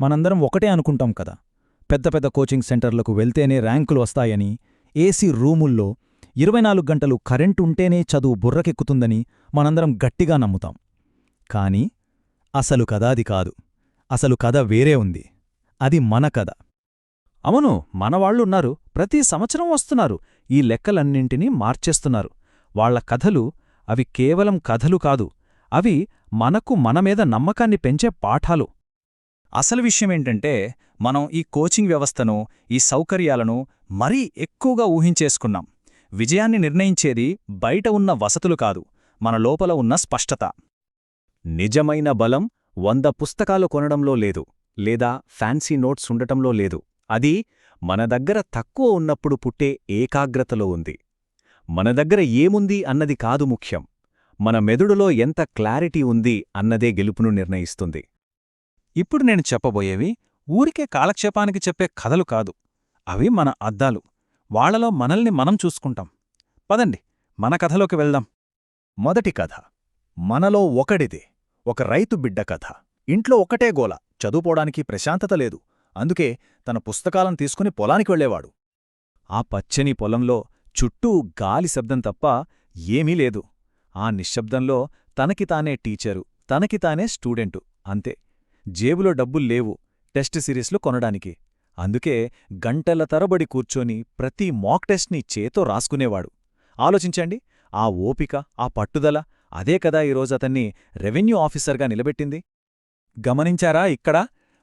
మనందరం ఒకటే అనుకుంటాం కదా. పెద్ద పెద్ద కోచింగ్ సెంటర్లకు వెళ్తేనే ర్యాంకులు వస్తాయని ఏసీ రూముల్లో ఇరవై నాలుగు గంటలు కరెంటు ఉంటేనే చదువు బుర్రకెక్కుతుందని మనందరం గట్టిగా నమ్ముతాం. కాని అసలు కథ అది కాదు. అసలు కథ వేరే ఉంది. అది మన కథ. అవును మనవాళ్ళున్నారు ప్రతి సంవత్సరం వస్తున్నారు. ఈ లెక్కలన్నింటినీ మార్చేస్తున్నారు. వాళ్ళ కథలు అవి కేవలం కథలు కాదు. అవి మనకు మనమీద నమ్మకాన్ని పెంచే పాఠాలు. అసలు విషయమేంటంటే మనం ఈ కోచింగ్ వ్యవస్థను ఈ సౌకర్యాలను మరీ ఎక్కువగా ఊహించేసుకున్నాం. విజయాన్ని నిర్ణయించేది బయట ఉన్న వసతులు కాదు మన లోపల ఉన్న స్పష్టత. నిజమైన బలం వంద పుస్తకాలు కొనడంలో లేదు లేదా ఫ్యాన్సీ నోట్స్ ఉండటంలో లేదు. అది మన దగ్గర తక్కువ ఉన్నప్పుడు పుట్టే ఏకాగ్రతలో ఉంది. మన దగ్గర ఏముంది అన్నది కాదు ముఖ్యం. మన మెదుడులో ఎంత క్లారిటీ ఉంది అన్నదే గెలుపును నిర్ణయిస్తుంది. ఇప్పుడు నేను చెప్పబోయేవి ఊరికే కాలక్షేపానికి చెప్పే కథలు కాదు. అవి మన అద్దాలు. వాళ్ళలో మనల్ని మనం చూసుకుంటాం. పదండి మన కథలోకి వెళ్దాం. మొదటి కథ. మనలో ఒకడిదే. ఒక రైతు బిడ్డ కథ. ఇంట్లో ఒకటే గోల. చదువుకోవడానికి ప్రశాంతత లేదు. అందుకే తన పుస్తకాలను తీసుకుని పొలానికి వెళ్ళేవాడు. ఆ పచ్చని పొలంలో చుట్టూ గాలి శబ్దం తప్ప ఏమీ లేదు. ఆ నిశ్శబ్దంలో తనకి తానే టీచరు తనకి తానే స్టూడెంటు అంతే. జేబులో డబ్బుల్లేవు టెస్ట్ సిరీస్లు కొనడానికి. అందుకే గంటల తరబడి కూర్చొని ప్రతి మాక్ టెస్ట్ని చేతో రాసుకునేవాడు. ఆలోచించండి ఆ ఓపిక ఆ పట్టుదల అదే కదా ఈరోజు అతన్ని రెవెన్యూ ఆఫీసర్గా నిలబెట్టింది. గమనించారా ఇక్కడ?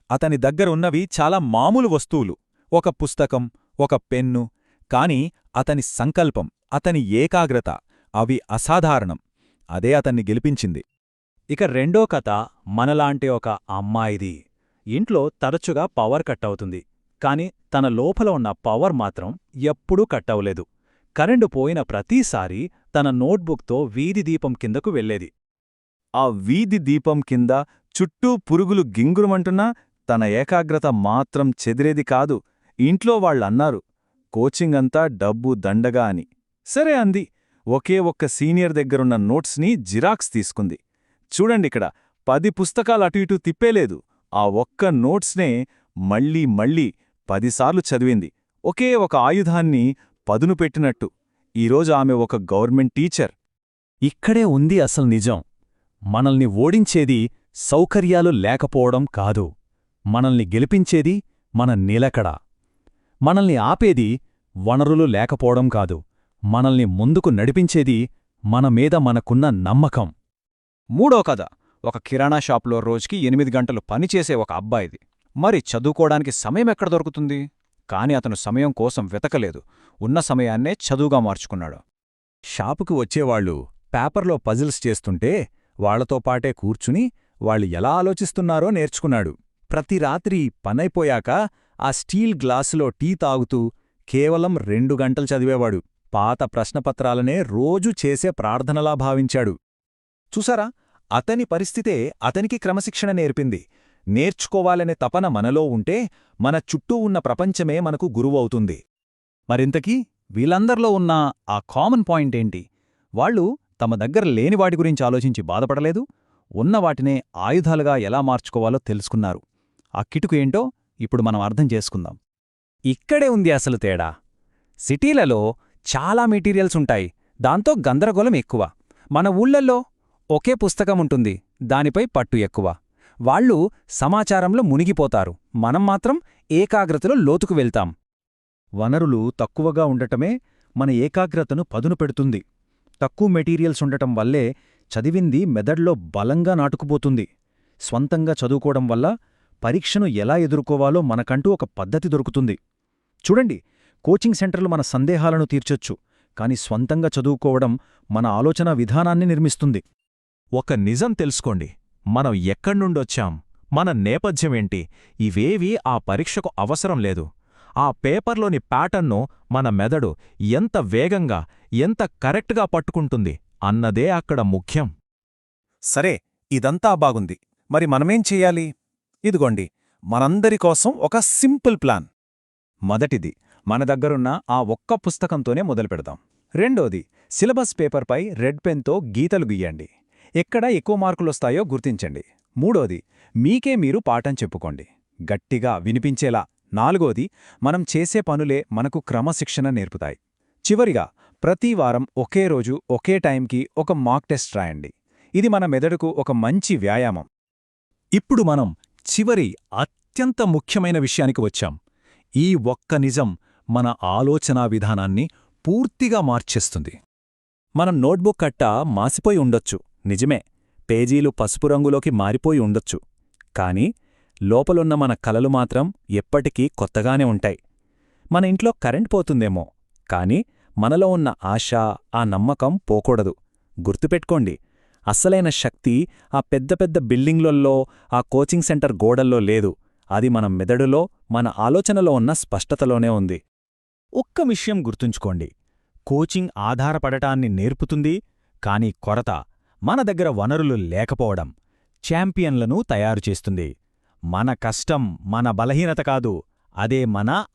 అతని దగ్గరున్నవి చాలా మామూలు వస్తువులు. ఒక పుస్తకం ఒక పెన్ను కాని అతని సంకల్పం అతని ఏకాగ్రత అవి అసాధారణం. అదే అతన్ని గెలిపించింది. ఇక రెండో కథ మనలాంటి ఒక అమ్మాయిది. ఇంట్లో తరచుగా పవర్ కట్ అవుతుంది కాని తన లోపల ఉన్న పవర్ మాత్రం ఎప్పుడూ కట్ అవలేదు కరెంటు పోయిన ప్రతిసారీ తన నోట్బుక్తో వీధి దీపం కిందకు వెళ్ళేది ఆ వీధి దీపం కింద చుట్టూ పురుగులు గింగురుమంటున్నా తన ఏకాగ్రత మాత్రం చెదిరేది కాదు. ఇంట్లో వాళ్ళన్నారు కోచింగ్ అంతా డబ్బు దండగా అని. సరే అంది. ఒకే ఒక్క సీనియర్ దగ్గరున్న నోట్స్ని జిరాక్స్ తీసుకుంది. చూడండి ఇక్కడ. పది పుస్తకాలు అటు ఇటు తిప్పేలేదు. ఆ ఒక్క నోట్స్నే మళ్ళీ మళ్ళీ పదిసార్లు చదివింది. ఒకే ఒక ఆయుధాన్ని పదును పెట్టినట్టు. ఈరోజు ఆమె ఒక గవర్నమెంట్ టీచర్. ఇక్కడే ఉంది అసలు నిజం. మనల్ని ఓడించేది సౌకర్యాలు లేకపోవడం కాదు. మనల్ని గెలిపించేది మన నిలకడ. మనల్ని ఆపేది వనరులు లేకపోవడం కాదు. మనల్ని ముందుకు నడిపించేది మన మీద మనకున్న నమ్మకం. మూడో కథ. ఒక కిరాణా షాప్లో రోజుకి ఎనిమిది గంటలు పనిచేసే ఒక అబ్బాయిది. మరి చదువుకోవడానికి సమయం ఎక్కడ దొరుకుతుంది? కాని అతను సమయం కోసం వెతకలేదు. ఉన్న సమయాన్నే చదువుగా మార్చుకున్నాడు. షాపుకి వచ్చేవాళ్ళు పేపర్లో పజిల్స్ చేస్తుంటే వాళ్ళతో పాటే కూర్చుని వాళ్ళు ఎలా ఆలోచిస్తున్నారో నేర్చుకున్నాడు. ప్రతి రాత్రి పనైపోయాక ఆ స్టీల్ గ్లాసులో టీ తాగుతూ కేవలం రెండు గంటలు చదివేవాడు. పాత ప్రశ్నపత్రాలనే రోజూ చేసే ప్రార్థనలా భావించాడు. చూసారా? అతని పరిస్థితే అతనికి క్రమశిక్షణ నేర్పింది. నేర్చుకోవాలనే తపన మనలో ఉంటే మన చుట్టూ ఉన్న ప్రపంచమే మనకు గురువవుతుంది. మరింతకీ వీళ్ళందర్లో ఉన్న ఆ కామన్ పాయింట్ ఏంటి? వాళ్ళు తమ దగ్గర లేనివాటి గురించి ఆలోచించి బాధపడలేదు ఉన్నవాటినే ఆయుధాలుగా ఎలా మార్చుకోవాలో తెలుసుకున్నారు. ఆ కిటుకు ఏంటో ఇప్పుడు మనం అర్థం చేసుకుందాం. ఇక్కడే ఉంది అసలు తేడా. సిటీలలో చాలా మెటీరియల్స్ ఉంటాయి దాంతో గందరగోళం ఎక్కువ. మన ఊళ్ళల్లో ఒకే పుస్తకం ఉంటుంది దానిపై పట్టు ఎక్కువ. వాళ్ళు సమాచారంలో మునిగిపోతారు. మనం మాత్రం ఏకాగ్రతలో లోతుకు వెళ్తాం. వనరులు తక్కువగా ఉండటమే మన ఏకాగ్రతను పదును పెడుతుంది. తక్కువ మెటీరియల్స్ ఉండటం వల్లే చదివింది మెదడ్లో బలంగా నాటుకుపోతుంది. స్వంతంగా చదువుకోవడం వల్ల పరీక్షను ఎలా ఎదుర్కోవాలో మనకంటూ ఒక పద్ధతి దొరుకుతుంది. చూడండి కోచింగ్ సెంటర్లు మన సందేహాలను తీర్చొచ్చు కాని స్వంతంగా చదువుకోవడం మన ఆలోచన విధానాన్ని నిర్మిస్తుంది. ఒక నిజం తెలుసుకోండి. మనం ఎక్కడ్నుండొచ్చాం మన నేపథ్యమేంటి ఇవేవీ ఆ పరీక్షకు అవసరం లేదు. ఆ పేపర్లోని ప్యాటర్న్ను మన మెదడు ఎంత వేగంగా ఎంత కరెక్ట్గా పట్టుకుంటుంది అన్నదే అక్కడ ముఖ్యం. సరే ఇదంతా బాగుంది. మరి మనమేం చెయ్యాలి ఇదిగోండి మనందరి కోసం ఒక సింపుల్ ప్లాన్. మొదటిది మన దగ్గరున్న ఆ ఒక్క పుస్తకంతోనే మొదలుపెడదాం. రెండోది సిలబస్ పేపర్పై రెడ్ పెన్తో గీతలు గీయండి. ఎక్కడ ఎక్కువ మార్కులొస్తాయో గుర్తించండి. మూడోది మీకే మీరు పాఠం చెప్పుకోండి. గట్టిగా వినిపించేలా. నాలుగోది మనం చేసే పనులే మనకు క్రమశిక్షణ నేర్పుతాయి. చివరిగా ప్రతి వారం ఒకే రోజు ఒకే టైంకి ఒక మాక్ టెస్ట్ రాయండి. ఇది మన మెదడుకు ఒక మంచి వ్యాయామం. ఇప్పుడు మనం చివరి అత్యంత ముఖ్యమైన విషయానికి వచ్చాం. ఈ ఒక్క నిజం మన ఆలోచనా విధానాన్ని పూర్తిగా మార్చేస్తుంది. మనం నోట్బుక్ కట్ట మాసిపోయి ఉండొచ్చు. నిజమే పేజీలు పసుపు రంగులోకి మారిపోయి ఉండొచ్చు. కాని లోపలున్న మన కలలు మాత్రం ఎప్పటికీ కొత్తగానే ఉంటాయి. మన ఇంట్లో కరెంట్ పోతుందేమో కాని మనలో ఉన్న ఆశ ఆ నమ్మకం పోకూడదు. గుర్తుపెట్టుకోండి అస్సలైన శక్తి ఆ పెద్ద పెద్ద బిల్డింగ్లల్లో ఆ కోచింగ్ సెంటర్ గోడల్లో లేదు. అది మన మెదడులో మన ఆలోచనలో ఉన్న స్పష్టతలోనే ఉంది. ఒక్క విషయం గుర్తుంచుకోండి కోచింగ్ ఆధారపడటాన్ని నేర్పుతుంది కాని కొరత మన దగ్గర వనరులు లేకపోవడం ఛాంపియన్లను తయారు చేస్తుంది. మన కష్టం మన బలహీనత కాదు అదే మన